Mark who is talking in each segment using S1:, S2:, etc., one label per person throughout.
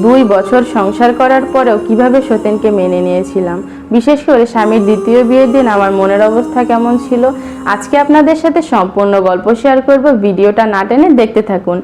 S1: দুই বছর সংসার করার পরেও কীভাবে সতেনকে মেনে নিয়েছিলাম? বিশেষ করে স্বামীর দ্বিতীয় বিয়ের দিন আমার মনের অবস্থা কেমন ছিল? আজকে আপনাদের সাথে সম্পূর্ণ গল্প শেয়ার করব। ভিডিওটা না টেনে দেখতে থাকুন।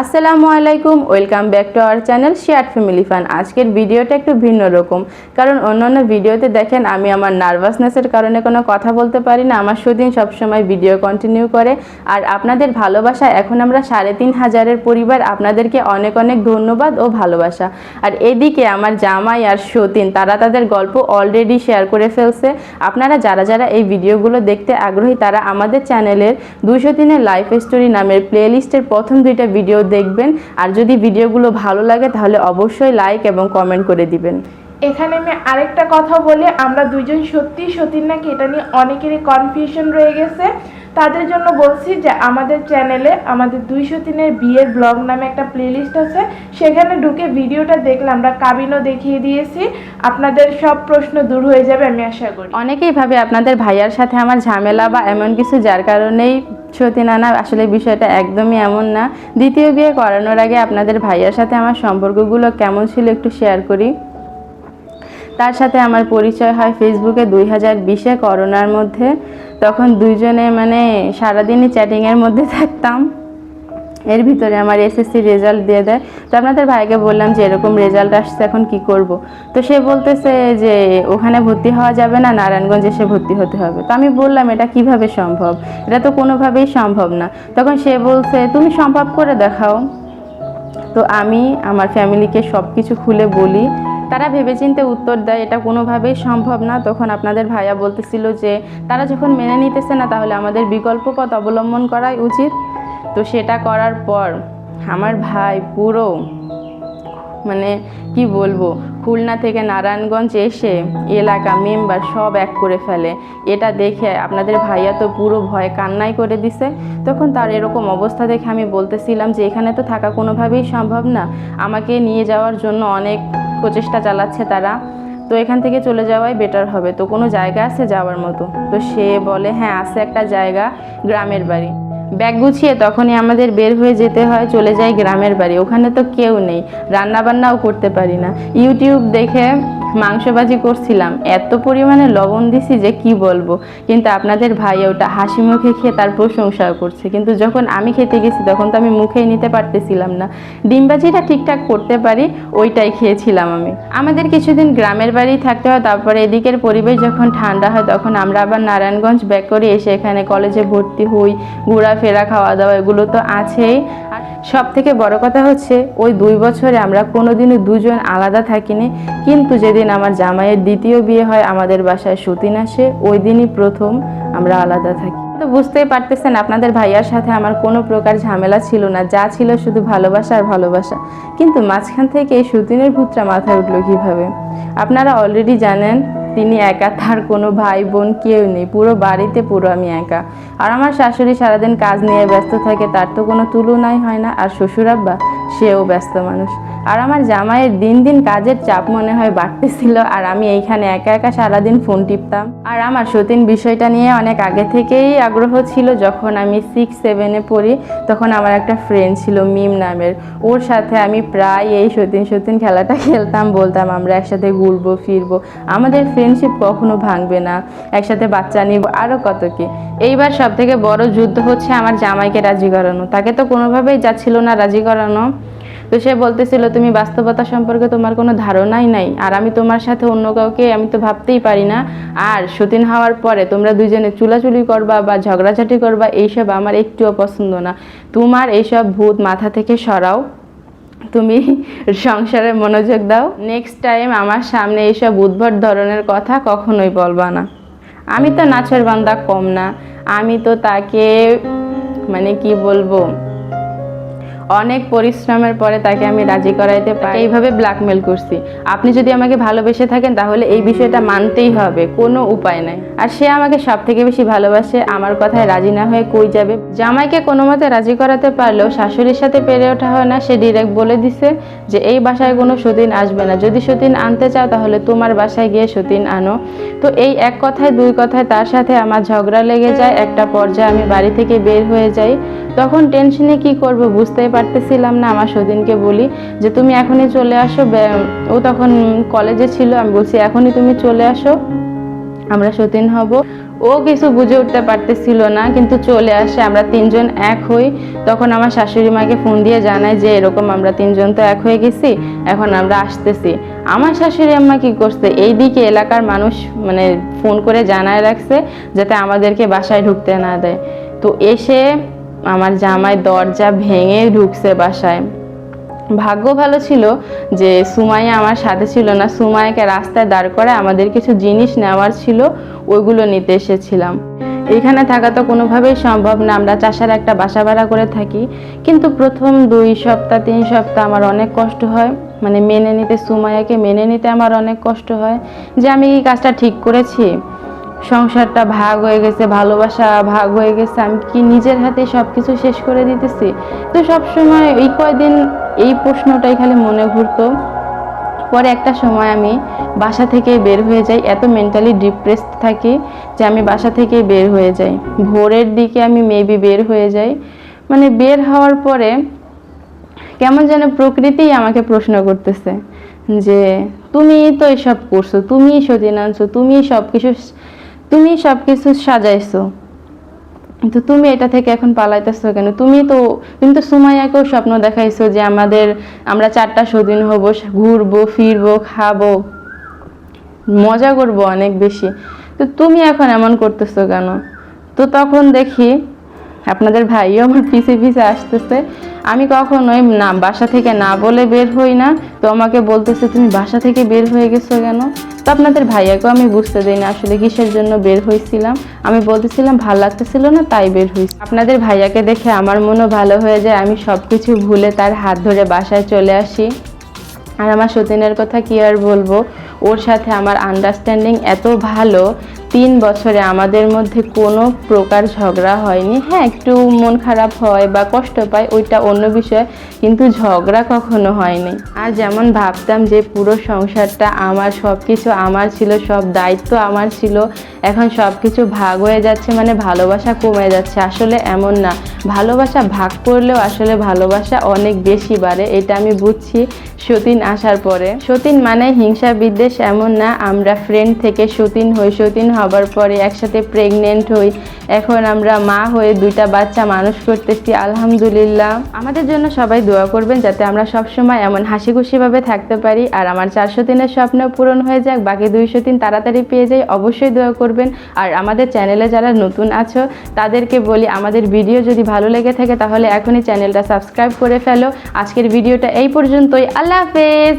S1: আসসালামু আলাইকুম, welcome back to our channel share family fun. আজকের ভিডিওটা একটু ভিন্ন রকম, কারণ অন্যান্য ভিডিওতে দেখেন আমি আমার নার্ভাসনেসের কারণে কোনো কথা বলতে পারি না, আমার সুদিন সবসময় ভিডিও কন্টিনিউ করে। আর আপনাদের ভালোবাসা, এখন আমরা সাড়ে তিন হাজারের পরিবার, আপনাদেরকে অনেক অনেক ধন্যবাদ ও ভালোবাসা। আর এদিকে আমার জামাই আর সতীন, তারা তাদের গল্প অলরেডি শেয়ার করে ফেলছে। আপনারা যারা যারা এই ভিডিওগুলো দেখতে আগ্রহী, তারা আমাদের চ্যানেলের দুশো দিনের লাইফ স্টোরি নামের প্লেলিস্টের প্রথম দুইটা ভিডিও দেখবেন। আর যদি ভিডিওগুলো ভালো লাগে তাহলে অবশ্যই লাইক এবং কমেন্ট করে দিবেন।
S2: এখানে আমি আরেকটা কথা বলি আমরা দুইজন সত্যি সতীন নাকি? এটা নিয়ে অনেকেরই কনফিউশন রয়ে গেছে। তাদের জন্য বলছি যে আমাদের চ্যানেলে আমাদের দুই সতীনের বিয়ের ব্লগ নামে একটা প্লেলিস্ট আছে। সেখানে ঢুকে ভিডিওটা দেখলে আমরা কাবিনও দেখিয়ে দিয়েছি। আপনাদের সব প্রশ্ন দূর হয়ে যাবে আমি আশা করি।
S1: অনেকেই ভাবে আপনাদের ভাইয়ার সাথে আমার ঝামেলা বা এমন কিছু যার কারণেই সতী নানা আসলে বিষয়টা একদমই এমন না। দ্বিতীয় বিয়ে করানোর আগে আপনাদের ভাইয়ার সাথে আমার সম্পর্কগুলো কেমন ছিল একটু শেয়ার করি। তার সাথে আমার পরিচয় হয় ফেসবুকে দুই হাজার বিশে করোনার মধ্যে। তখন দুইজনে মানে সারাদিনই চ্যাটিংয়ের মধ্যে থাকতাম। এর ভিতরে আমার এসএসসি রেজাল্ট দিয়ে দেয়। তো আপনাদের ভাইকে বললাম যে এরকম রেজাল্ট আসছে, এখন কি করব? তো সে বলতেছে যে ওখানে ভর্তি হওয়া যাবে না, নারায়ণগঞ্জ এসে ভর্তি হতে হবে। তো আমি বললাম, এটা কীভাবে সম্ভব? এটা তো কোনোভাবেই সম্ভব না। তখন সে বলছে, তুমি সম্ভব করে দেখাও। তো আমি আমার ফ্যামিলিকে সব কিছু খুলে বলি। তারা ভেবেচিন্তে উত্তর দেয়, এটা কোনোভাবেই সম্ভব না। তখন আপনাদের ভাইয়া বলতেছিল যে, তারা যখন মেনে নিতেছে না, তাহলে আমাদের বিকল্প পথ অবলম্বন করাই উচিত। তো সেটা করার পর আমার ভাই পুরো মানে কি বলব, খুলনা থেকে নারায়ণগঞ্জ এসে এলাকা মেম্বার সব এক করে ফেলে। এটা দেখে আপনাদের ভাইয়া তো পুরো ভয়ে কান্নাই করে দিছে। তখন তার এরকম অবস্থা দেখে আমি বলতেছিলাম যে, এখানে তো থাকা কোনোভাবেই সম্ভব না। আমাকে নিয়ে যাওয়ার জন্য অনেক প্রচেষ্টা চালাচ্ছে তারা। তো এখান থেকে চলে যাওয়াই বেটার হবে। তো কোনো জায়গা আছে যাওয়ার মতো? তো সে বলে হ্যাঁ আছে একটা জায়গা, গ্রামের বাড়ি। ব্যাগ গুছিয়ে তখনই আমাদের বের হয়ে যেতে হয়, চলে যাই গ্রামের বাড়ি। ওখানে তো কেউ নেই, রান্নাবান্নাও করতে পারি না। ইউটিউব দেখে মাংসবাজি করছিলাম, এত পরিমাণে লবণ দিছি যে কি বলব? কিন্তু আপনাদের ভাই ওটা হাসি মুখে খেয়ে তার প্রশংসা করছে। কিন্তু যখন আমি খেতে গেছি, তখন তো আমি মুখেই নিতে পারতেছিলাম না। ডিমবাজিটা ঠিকঠাক করতে পারি, ওইটাই খেয়েছিলাম আমি। আমাদের কিছুদিন গ্রামের বাড়ি থাকতে হয়, তারপরে এদিকের পরিবেশ যখন ঠান্ডা হয়, তখন আমরা আবার নারায়ণগঞ্জ ব্যাক করে এসে এখানে কলেজে ভর্তি হই, ঘোরাফেরা খাওয়া দাওয়া এগুলো তো আছেই। সব থেকে বড় কথা হচ্ছে, ওই দুই বছরে আমরা কোনোদিনও দুজন আলাদা থাকিনি। কিন্তু যেদিন আমার জামাইয়ের দ্বিতীয় বিয়ে হয়, আমাদের বাসায় সুতিন আসে, ওই দিনই প্রথম আমরা আলাদা থাকি। তো বুঝতেই পারতেছেন, আপনাদের ভাইয়ার সাথে আমার কোনো প্রকার ঝামেলা ছিল না। যা ছিল শুধু ভালোবাসা আর ভালোবাসা। কিন্তু মাঝখান থেকে এই সতীনের ভূতটা মাথায় উঠল কীভাবে? আপনারা অলরেডি জানেন তিনি একা, তার কোনো ভাই বোন কেউ নেই। পুরো বাড়িতে পুরো আমি একা। আর আমার শাশুড়ি সারাদিন কাজ নিয়ে ব্যস্ত থাকে, তার তো কোনো তুলনাই হয় না। আর শ্বশুরাব্বা সেও ব্যস্ত মানুষ। আর আমার জামাইয়ের দিন দিন কাজের চাপ মনে হয় বাড়তেছিল, আর আমি এইখানে একা একা সারাদিন ফোন টিপতাম। আর আমার সতীন বিষয়টা নিয়ে অনেক আগে থেকেই আগ্রহ ছিল, যখন আমি সিক্স সেভেনে পড়ি, তখন আমার একটা ফ্রেন্ড ছিল মিম নামের। ওর সাথে আমি প্রায় এই সতীন সতীন খেলাটা খেলতাম, বলতাম আমরা একসাথে ঘুরবো, ফিরবো। আমাদের ফ্রেন্ডশিপ কখনো ভাঙবে না, একসাথে বাচ্চা নিব আরও কত কি। এইবার সব থেকে বড় যুদ্ধ হচ্ছে আমার জামাইকে রাজি করানো। তাকে তো কোনোভাবেই যাচ্ছিল না রাজি করানো। তো সে বলতেছিল, তুমি বাস্তবতা সম্পর্কে তোমার কোনো ধারণাই নাই। আর আমি তোমার সাথে অন্য কাউকে আমি তো ভাবতেই পারি না। আর সতীন হওয়ার পরে তোমরা দুজনে চুলাচুলি করবা বা ঝগড়াঝাটি করবা, এইসব আমার একটুও পছন্দ না। তোমার এইসব ভূত মাথা থেকে সরাও। তুমি সংসারে মনোযোগ দাও। নেক্সট টাইম আমার সামনে এইসব উদ্ভট ধরনের কথা কখনোই বলবা না। আমি তো নাচের বান্দা কম না। আমি তো তাকে মানে কি বলব? অনেক পরিশ্রমের পরে তাকে আমি রাজি করাইতে পারি। এইভাবে ব্ল্যাকমেল করছি। আপনি যদি আমাকে ভালোবেসে থাকেন, তাহলে এই বিষয়টা মানতেই হবে। কোনো উপায় নাই। আর সে আমাকে সব থেকে বেশি ভালোবাসে, আমার কথায় রাজি না হয়ে কই যাবে? জামাইকে কোনো মতে রাজি করাতে পারলেও শাশুড়ির সাথে পেরে ওঠা হয় না, সে ডিরেক্ট বলে দিছে যে, এই বাসায় কোনো সতীন আসবে না। যদি সতীন আনতে চাও, তাহলে তোমার বাসায় গিয়ে সতীন আনো। তো এই এক কথায়, দুই কথায় তার সাথে আমার ঝগড়া লেগে যায়। একটা পর্যায়ে আমি বাড়ি থেকে বের হয়ে যাই। তখন টেনশনে কি করব বুঝতেই পারতেছিলাম না, আমার সতীনকে বলি যে তুমি এখনই চলে আসো ও তখন কলেজে ছিল, আমি বলছি এখনই তুমি চলে আসো, আমরা সতীন হব। ও কিছু বুঝে উঠতে পারতেছিল না, কিন্তু চলে আসে, আমরা তিনজন এক হই। তখন আমার শাশুড়ি মাকে ফোন দিয়ে জানায় যে এরকম আমরা তিনজন তো এক হয়ে গেছি, এখন আমরা আসতেছি। আমার শাশুড়ি আম্মা কি করছে? এই দিকে এলাকার মানুষ মানে ফোন করে জানায় রাখছে, যাতে আমাদেরকে বাসায় ঢুকতে না দেয়। তো এসে আমার জামাই দরজা ভেঙে ঢুকছে বাসায়। ভাগ্য ভালো ছিল যে সুমাইয়া আমার সাথে ছিল না। সুমাইয়াকে রাস্তায় দাঁড় করে আমাদের কিছু জিনিস নেওয়ার ছিল, ওইগুলো নিতে এসেছিলাম। এখানে থাকা তো কোনোভাবেই সম্ভব না। আমরা চাষার একটা বাসা ভাড়া করে থাকি। কিন্তু প্রথম দুই সপ্তাহ, তিন সপ্তাহ আমার অনেক কষ্ট হয়। মানে মেনে নিতে, সুমাইয়াকে মেনে নিতে আমার অনেক কষ্ট হয় যে আমি এই কাজটা ঠিক করেছি? সংসারটা ভাগ হয়ে গেছে, ভালোবাসা ভাগ হয়ে গেছে, আমি কি নিজের হাতে সব কিছু শেষ করে দিতেছি? তো সব সময় এই কয়দিন এই প্রশ্নটাই খালি মনে ঘুরতো। পরে একটা সময় আমি বাসা থেকে বের হয়ে যাই, এত মেন্টালি ডিপ্রেসড থাকি যে আমি বাসা থেকে বের হয়ে যাই। ভোরের দিকে আমি মেবি বের হয়ে যাই। মানে বের হওয়ার পরে কেমন যেন প্রকৃতি আমাকে প্রশ্ন করতেছে যে তুমি তো এসব করছ তুমি সতীন আনছো তুমি সব কিছু তুমি সব কিছু সাজাইছো। তো তুমি এটা থেকে এখন পালাইতেছো কেন? তুমি তো তুমি তো সুমাইয়াকেও স্বপ্ন দেখাইছো যে আমাদের, আমরা চারটা সদিন হব, ঘুরবো, ফিরবো, খাব। মজা করব অনেক বেশি। তো তুমি এখন এমন করতেছো কেন? তো তখন দেখি আপনাদের ভাইও আমার পিছে পিছে আসতেছে। আমি কখনোই না, বাসা থেকে না বলে বের হই না। তো আমাকে বলতেছে, তুমি বাসা থেকে বের হয়ে গেছো কেন? তো আপনাদের ভাইয়াকেও আমি বুঝতে দিই না, আসলে কিসের জন্য বের হয়েছিলাম আমি বলতেছিলাম, ভালো লাগতেছিল না, তাই বের হয়েছি আপনাদের ভাইয়াকে দেখে আমার মনও ভালো হয়ে যায়, আমি সব কিছু ভুলে তার হাত ধরে বাসায় চলে আসি। আর আমার সতীনের কথা কি আর বলব? ওর সাথে আমার আন্ডারস্ট্যান্ডিং এত ভালো তিন বছরে আমাদের মধ্যে কোনো প্রকার ঝগড়া হয়নি। হ্যাঁ একটু মন খারাপ হয় বা কষ্ট পায়, ওইটা অন্য বিষয়, কিন্তু ঝগড়া কখনো হয়নি। আর যেমন ভাবতাম যে পুরো সংসারটা আমার সব কিছু আমার ছিল, সব দায়িত্ব আমার ছিল, এখন সব কিছু ভাগ হয়ে যাচ্ছে মানে ভালোবাসা কমে যাচ্ছে। আসলে এমন না। ভালোবাসা ভাগ করলেও আসলে ভালোবাসা অনেক বেশি বাড়ে, এটা আমি বুঝছি। সতীন আসার পরে। সতীন মানে হিংসা বিদ্বেষ এমন না, আমরা ফ্রেন্ড থেকে সতীন হই, সতীন হবার পরে একসাথে প্রেগনেন্ট হই। এখন আমরা মা হয়ে দুইটা বাচ্চা মানুষ করতেছি, আলহামদুলিল্লাহ। আমাদের জন্য সবাই দোয়া করবেন যাতে আমরা সবসময় এমন হাসি খুশিভাবে থাকতে পারি। আর আমার চারশো দিনের স্বপ্ন পূরণ হয়ে যাক, বাকি দুইশো দিন তাড়াতাড়ি পেয়ে যাই, অবশ্যই দোয়া করবেন। আর আমাদের চ্যানেলে যারা নতুন আছো, তাদেরকে বলি আমাদের ভিডিও যদি ভালো লেগে থাকে তাহলে এখনই চ্যানেলটা সাবস্ক্রাইব করে ফেলো। আজকের ভিডিওটা এই পর্যন্তই। আল্লাহ হাফেজ।